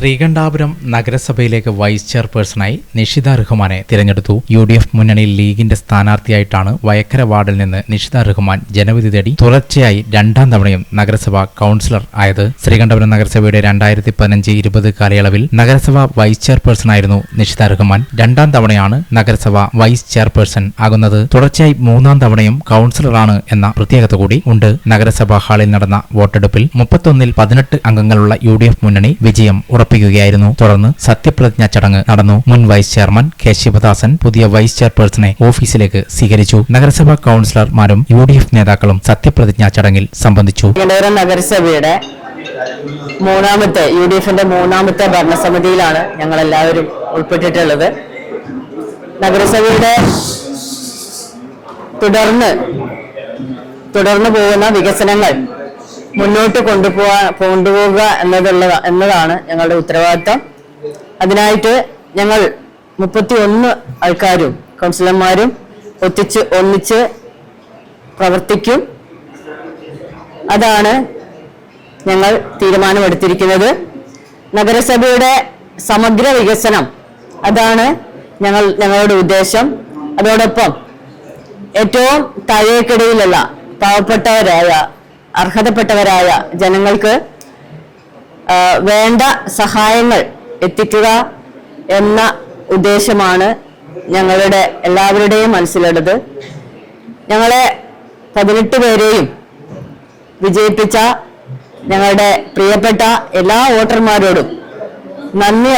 ശ്രീകണ്ഠാപുരം നഗരസഭയിലേക്ക് വൈസ് ചെയർപേഴ്സണായി നിഷിത റഹ്മാനെ തിരഞ്ഞെടുത്തു. യു ഡി എഫ് മുന്നണിയിൽ ലീഗിന്റെ സ്ഥാനാർത്ഥിയായിട്ടാണ് വയക്കര വാർഡിൽ നിന്ന് നിഷിത റഹ്മാൻ ജനവിധി തേടി തുടർച്ചയായി രണ്ടാം തവണയും നഗരസഭ കൌൺസിലർ ആയത്. ശ്രീകണ്ഠപുരം നഗരസഭയുടെ രണ്ടായിരത്തി പതിനഞ്ച് ഇരുപത് കാലയളവിൽ നഗരസഭ വൈസ് ചെയർപേഴ്സണായിരുന്നു നിഷിത റഹ്മാൻ. രണ്ടാം തവണയാണ് നഗരസഭ വൈസ് ചെയർപേഴ്സൺ ആകുന്നത്. തുടർച്ചയായി മൂന്നാം തവണയും കൌൺസിലറാണ് എന്ന പ്രത്യേകത കൂടി ഉണ്ട്. നഗരസഭാ ഹാളിൽ നടന്ന വോട്ടെടുപ്പിൽ മുപ്പത്തൊന്നിൽ പതിനെട്ട് അംഗങ്ങളുള്ള യു മുന്നണി വിജയം ഉറപ്പിക്കുകയായിരുന്നു. തുടർന്ന് സത്യപ്രതിജ്ഞ ചടങ്ങ് നടന്നു. മുൻ വൈസ് ചെയർമാൻ കെ ശിവദാസൻ പുതിയ വൈസ് ചെയർപേഴ്സണെ ഓഫീസിലേക്ക് സ്വീകരിച്ചു. നഗരസഭാ കൗൺസിലർമാരും യു ഡി എഫ് നേതാക്കളും സത്യപ്രതിജ്ഞ ചടങ്ങിൽ സംബന്ധിച്ചു. നഗരസഭയുടെ മൂന്നാമത്തെ യു ഡി എഫിന്റെ മൂന്നാമത്തെ ഭരണസമിതിയിലാണ് ഞങ്ങൾ എല്ലാവരും ഉൾപ്പെട്ടിട്ടുള്ളത്. നഗരസഭയുടെ തുടർന്ന് തുടർന്നു പോകുന്ന വികസനങ്ങൾ മുന്നോട്ട് കൊണ്ടുപോവാ കൊണ്ടുപോകുക എന്നതുള്ള എന്നതാണ് ഞങ്ങളുടെ ഉത്തരവാദിത്തം. അതിനായിട്ട് ഞങ്ങൾ മുപ്പത്തി ഒന്ന് ആൾക്കാരും കൗൺസിലർമാരും ഒത്തിച്ച് ഒന്നിച്ച് പ്രവർത്തിക്കും. അതാണ് ഞങ്ങൾ തീരുമാനമെടുത്തിരിക്കുന്നത്. നഗരസഭയുടെ സമഗ്ര വികസനം അതാണ് ഞങ്ങൾ ഞങ്ങളുടെ ഉദ്ദേശം. അതോടൊപ്പം ഏറ്റവും താഴേക്കിടയിലുള്ള പാവപ്പെട്ടവരായ അർഹതപ്പെട്ടവരായ ജനങ്ങൾക്ക് വേണ്ട സഹായങ്ങൾ എത്തിക്കുക എന്ന ഉദ്ദേശമാണ് ഞങ്ങളുടെ എല്ലാവരുടെയും മനസ്സിലുള്ളത്. ഞങ്ങളെ പതിനെട്ട് പേരെയും വിജയിപ്പിച്ച ഞങ്ങളുടെ പ്രിയപ്പെട്ട എല്ലാ വോട്ടർമാരോടും നന്ദി